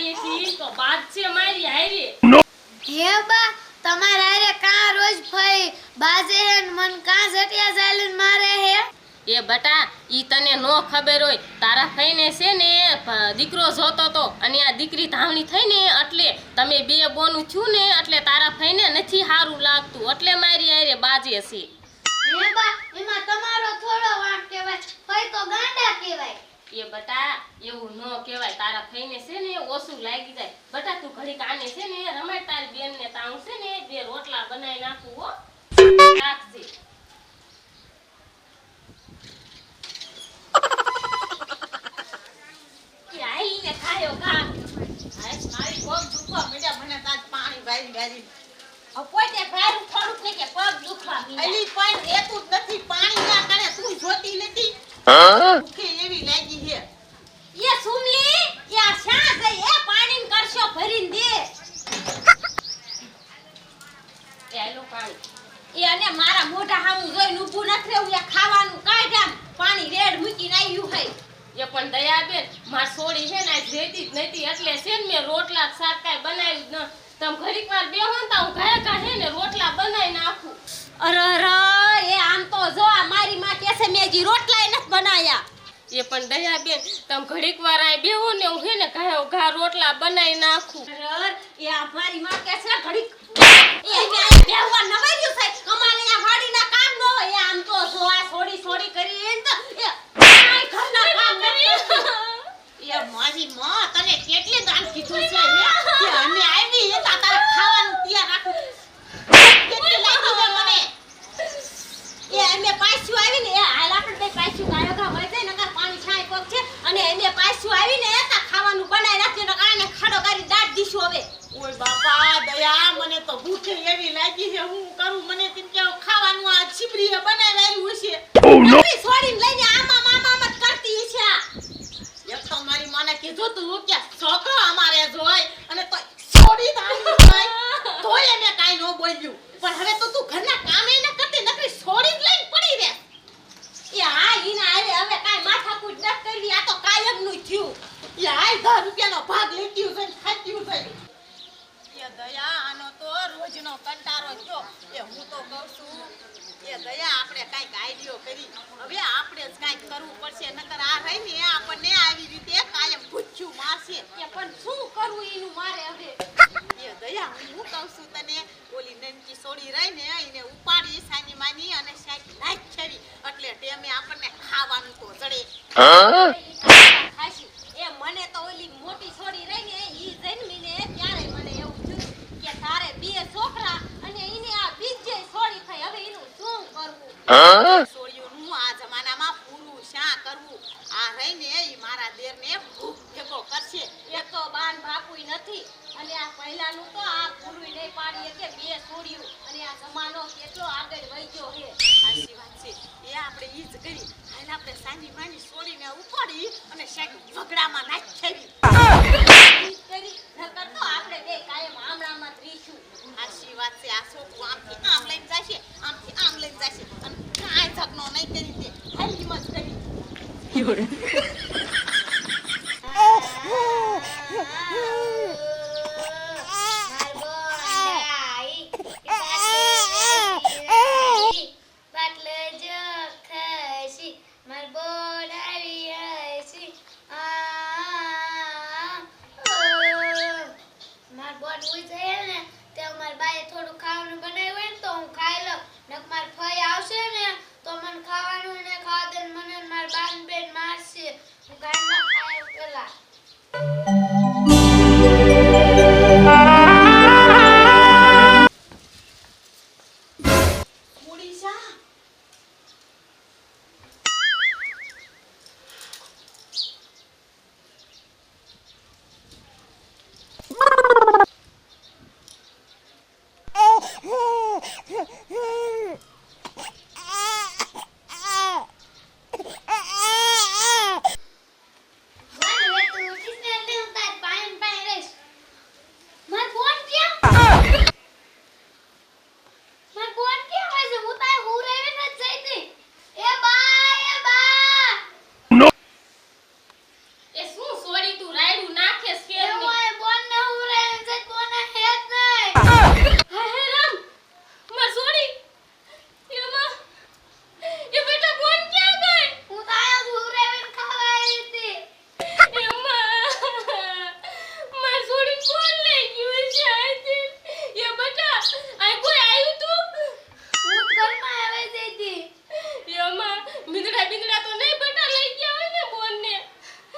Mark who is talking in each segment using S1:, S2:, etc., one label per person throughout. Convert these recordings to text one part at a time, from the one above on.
S1: ઈ તો બાદ છે મારી હારી
S2: હે બા તમારા હારે કાં રોજ ફઈ? બાજે હે મન કાં જટિયા ચાલીને મારે હે?
S1: એ બટા ઈ તને નો ખબર હોય. તારા ફઈને છે ને દીકરો જોતો તો અને આ દીકરી ધાવણી થઈ ને એટલે તમે બે બોનું થયું ને એટલે તારા ફઈને નથી સારું લાગતું. એટલે મારી હારે બાજે છે.
S2: એમાં તમારો થોડો વાંક કહેવાય. ફઈ તો ગાંડા કહેવાય.
S1: એ બટા એવું ન કહેવાય. તારા થઈને છે ને ઓછું લાગી જાય. બટા તું ઘડી કાને છે ને રમાય તારી બેન ને તાઉં છે ને બે રોટલા બનાવી નાખું હો રાખજે.
S3: પાણી
S1: ને કે પગ દુખવા મીંડા.
S3: અલી પણ રહેતું જ નથી. પાણી ના કરે તું જોતી નથી ભૂખી એવી લાગી છે
S1: એ સુમલી એ આ શા ગઈ એ પાણી કરશો ભરીને દે એ આલો પાણી
S4: એ અને મારા મોઢા હામું જોઈને ઊભું નથી રહેવું એ ખાવાનું કાઢ આમ. પાણી રેડ મૂકીને આવ્યું હે.
S1: એ પણ દયાબેન માર સોડી છે ને આજ રહેતી જ નથી એટલે છે ને મેં રોટલા શાક કાંઈ બનાવી ન. તમે ઘડીક વાર બેહો ને તો હું ઘરે કાઢે ને રોટલા બનાવી નાખું.
S4: અરે અરે એ આમ તો જો આ મારી માં કે છે મેં હજી રોટલાય નથી બનાયા
S1: એ પણ દયાબેન તમે ઘડીક વાર આ બેહો ને હું છે ને ઘા ઘા રોટલા બનાવી નાખું.
S4: અરે એ આ મારી માં કે છે ઘડીક. એ બેહવા નવાઈ ગયું છે અમારે અહીંયા વાડીના કામ ન હોય એ આમ તો જો આ છોડી છોડી કરી તો એ કાંઈ ઘરના કામ નથી.
S3: એ મારી માં તને કેટલી દાન કીધું છે કે અમે આવી હે તા ખાવાનું તૈયાર રાખું કેટલી લાગી છે મને?
S4: એ એમે પાછું આવીને એ હાલ આપણે બે પાછું ગાયો ગા હોય નકર પાણી છાંય કોક છે અને એમે પાછું આવીને તા ખાવાનું બનાવી નાખ્યું ને કાને ખાડો કરી દાટ દીશું હવે.
S3: ઓય બાપા દયા મને તો ભૂખે એવી લાગી છે હું કરું? મને તેમ કે ખાવાનું આ છીપરીએ બનાવ્યું હશે
S4: નકરી છોડીને લઈને આમાં મામા મત કરતી છે આ.
S3: એક તો મારી માને કીધું તું કે છોકરો અમારે જોય અને તો છોડી દાણી જોય તોય એને કાઈ ન બોલ્યું. પણ હવે તો તું ઘરના કામે ન કરતી, નકરી છોડી જ લઈને પડી રહે.
S4: એ હા ઈના આવે હવે કાંઈ માથાકૂટ ન કરવી, આ તો કાયમનું થયું.
S3: એ આય દસ રૂપિયાનો ભાગ લેતી હોય ને ખાતી હોય. દયા, આનો તો રોજનો કંટારો થયો. એ હું તો કહું છું, એ દયા, આપણે કાંઈક આઈડિયો કરી. હવે આપણે જ કાંઈક કરવું પડશે, નકર આ રહી ને આપણને આવી રીતે કાયમ ભૂખ્યું માસી
S4: એ પણ શું કરવું એનું મારે હવે?
S3: એ દયા હું કહું છું તને? ઓલી નંકી સોડી રહી ને એને ઉપાડી સાની માની અને શાક નાખ છરી એટલે ટેમે આપણને ખાવાનું તો જડે.
S4: એ મને તો ઓલી મોટી છોડી રહી ને ઈ જન્મીને ત્યારે મને એવું થયું કે તારે બે છોકરા અને એને આ બીજે છોડી થઈ. હવે એનું શું કરવું
S3: સોળિયોનું આ જમાનામાં પૂરું શા કરવું આ રહીને ઈ મારા દેરને ભૂખ ભેગો કરશે
S4: એક તો બાન બાપુય નથી અને આ પહેલાનું તો આ પૂરું નહીં પાડીએ કે બે છોડ્યું અને આ જમાનો કેટલો આગળ વધ્યો હે.
S3: સાચી વાત છે. એ આપણે ઈ કરી. હાલ આપણે સાની માની છોડીને ઉપાડી અને શેક ઝઘડામાં નાખી
S4: કરી આપણે કાયમ આમળામાં જ રહીશું.
S3: છે. આ આમથી આમ લઈને જશે, આમથી આમ લઈને જશે. અને કાંઈ ઝગનો નહીં કરી દે
S2: પાટલે જો ખસી માર બોલ આવી હસી આ માર બોલ ઉઈ જાય ને તે માર બાએ થોડું ખાવાનું બનાવ્યું હોય ને તો હું ખાઈ લઉં નક માર ફઈ આવશે ને, તો મને ખાવાનું ને ખાવા દે મને માર બાન બેન મારશે. હું ગાંડા ખાય પેલા.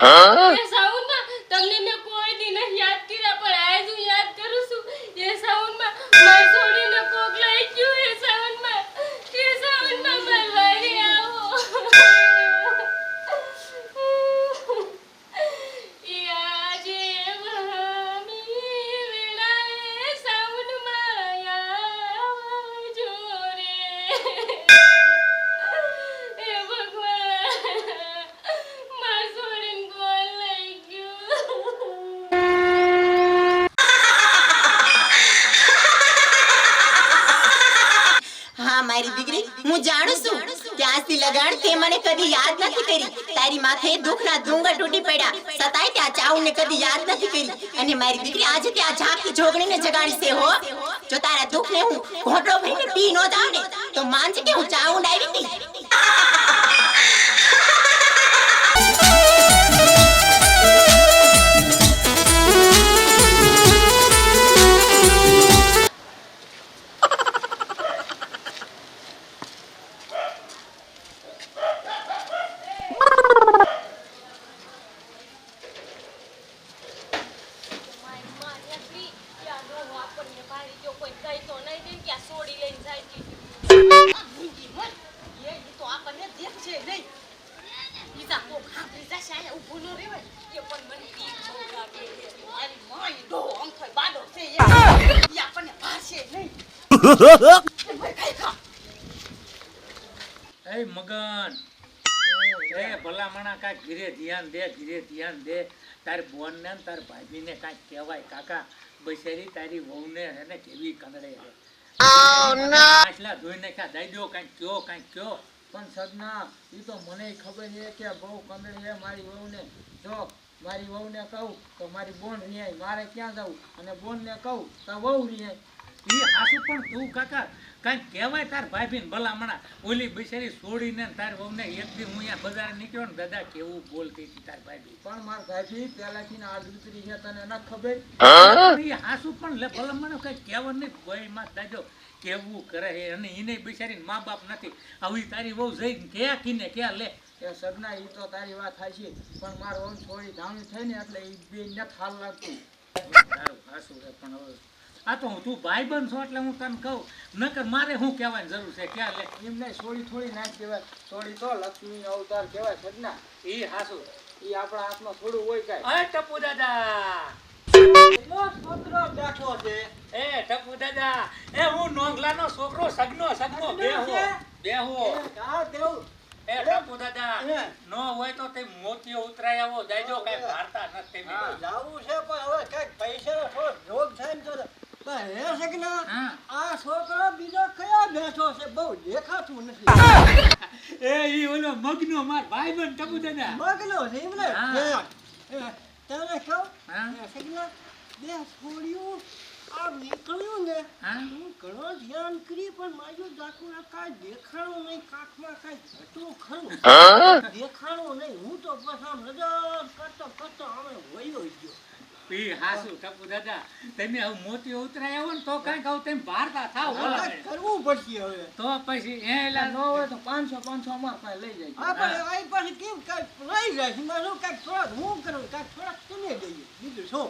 S1: એ હું
S5: જાણું છું. કે આજથી તે મને કદી યાદ નથી કરી. તારી માથે દુઃખના ડુંગર તૂટી પડ્યા. છતાંય ત્યાં ચાઉને કદી યાદ નથી કરી. અને મારી દીકરી આજે ત્યાં ઝાંખી જોગણીને જગાડી છે હો. જો તારા દુઃખને હું ઘોટો ભરીને પી નો જાઉં ને તો માનજે કે હું ચાઉંડ આવી હતી
S3: એ
S6: મગન. ને તારી દઈ દો, કાંઈક કયો
S7: પણ સદના એ તો મને ખબર છે કે બહુ કંદડી છે મારી વહુને. જો, મારી વહુને કહું તો મારી બોન રિયાય મારે ક્યાં જવું અને બોનને કહું તો વહુ રિયાય
S6: એ હાસુ પણ તું કાકા કાંઈક કહેવાય તાર ભાભીને ભલામણા. ઓલી બૈસારી છોડીને ને વહુને એક દી હું અહીંયા બજાર નીકળ્યો ને દાદા કેવું બોલતી હતી તારી ભાભી.
S7: પણ માર ભાભી પહેલાથી આ દીકરી છે તને ન ખબર?
S6: એ હાસુ પણ લે ભલામણ કહેવાનું નહીં. કોઈ માં દાદો કેવું કરે છે અને એને બિચારી મા બાપ નથી. આવી તારી બહુ જઈ ક્યાં કીને ક્યાં લે.
S7: એ સદના એ તો તારી વાત થાય છે પણ મારો વહુ થોડી ધાણી થઈ ને એટલે એ બે ને થાલ લાગતું.
S6: તારું હાસુ પણ હવે આ તો હું તું ભાઈ બન છો એટલે હું તને કહું. નકર મારે શું કહેવાની જરૂર છે? ક્યાં લે?
S7: એમને સોળી થોડી ના કહેવાય. સોળી તો લક્ષ્મી અવતાર કહેવાય સદના
S6: એ હાસુ
S7: એ આપણા હાથમાં થોડું હોય કાંઈ.
S6: અરે ટપુ દાદા.
S7: છોકરો બેઠો છે?
S6: એ ટપુ દાદા. એ હું નોંગલાનો છોકરો સગનો સગનો. બેહો બેહો એ ટપુ દાદા. નો હોય તો તે મોતીઓ ઉતરાય આવો જાયજો કઈ ભારતા નથી
S7: હા.
S8: જાવું છે પણ હવે કંઈક પૈસાનો થોડો જોગ થાય ને તો પણ હે સગના
S6: હા
S8: આ છોકરો બીજો કયા બેઠો છે બહુ દેખાતું નથી
S6: એ ઈ ઓલો મગનો માર ભાઈબંધ ટપુ
S8: મગનો છે એમ ને?
S6: હા.
S8: હે, તને કહું
S6: હા.
S8: બે છોડ્યું આ નીકળ્યું ને
S6: હું.
S8: ઘણો ધ્યાન કરી પણ મારું આ કાંઈ દેખાણું નહીં કાંખમાં કાંઈ હતું ખરું. દેખાણો નહીં. હું તો બસ આમ નજર કરતો કરતો અમે વયો ગયો.
S6: ઈ હાસુ ટપુ દાદા તમે હવે મોતીઓ ઉતરાય આવો ને તો કઈ હવે તમે ભારતા થાવ
S8: કરવું પડશે હવે.
S6: તો પછી એ એલા
S7: ન હોય તો પાંચસો પાંચસો અમાર પાસે લઈ જાય.
S8: હા પણ કેમ કાંઈક લઈ જાય મારું કંઈક થોડાક હું કરું કાંઈક થોડાક તમે દઈએ. બીજું શું?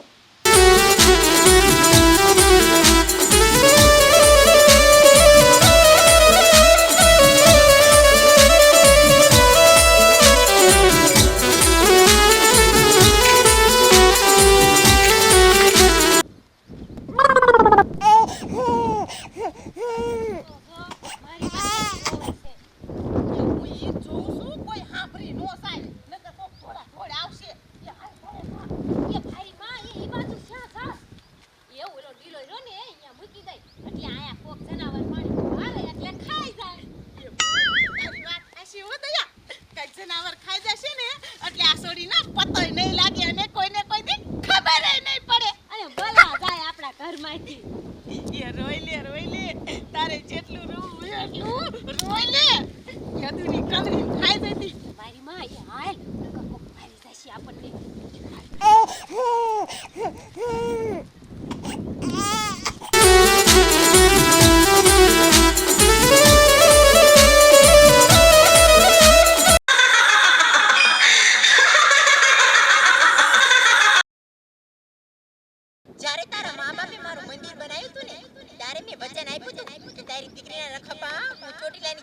S3: જ્યારે તારા
S4: મા
S5: બાપે મારું મંદિર બનાવ્યું ને, ત્યારે મેં વચન આપ્યું હતું કે તારી દીકરીના રખપા, હું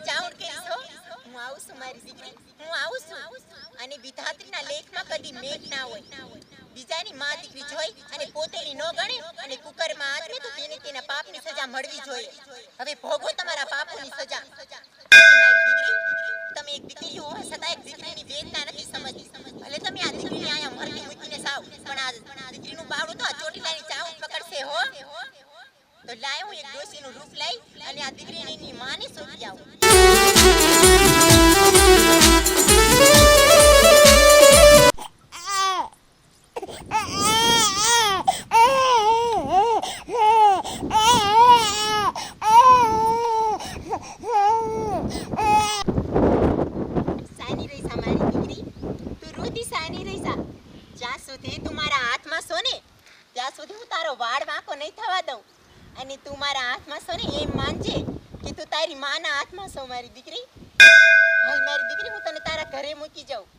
S5: ચાવડ કરીશ હો. હું આવું છું મારી દીકરી, હું આવું છું. અને વિધાત્રીના લેખમાં કદી મેઘ ના હોય. બીજાની માં દીકરી જોઈ અને પોતેની ન ગણે અને કુકરમાં આચરે તો તેને તેના પાપની સજા મળવી જોઈએ. હવે ભોગો તમારા પાપોની સજા. તમે એક દીકરી હોવા છતાં એક દીકરીની વેદના નથી સમજતી. ભલે તમે આ દીકરીને અહીંયા મરતી મૂકીને સાવ, પણ આ દીકરીનું બાવડું તો આ ચોટીલાની ચાવ પકડશે હો. તો લાય હું એક ડોશીનું રૂપ લઈ અને આ દીકરીની માને સોંપી આવું સાની રહી જા મારી દીકરી તું રોતી સાની રહી જા જ્યાં સુધી તું મારા હાથમાં છો ને ત્યાં સુધી હું તારો વાળ વાંકો નહીં થવા દઉં અને તું મારા હાથમાં છો ને, એમ માનજે કે તું તારી માના હાથમાં છો, મારી દીકરી. હાલ મારી દીકરી, હું તને તારા ઘરે મૂકી જાઉં.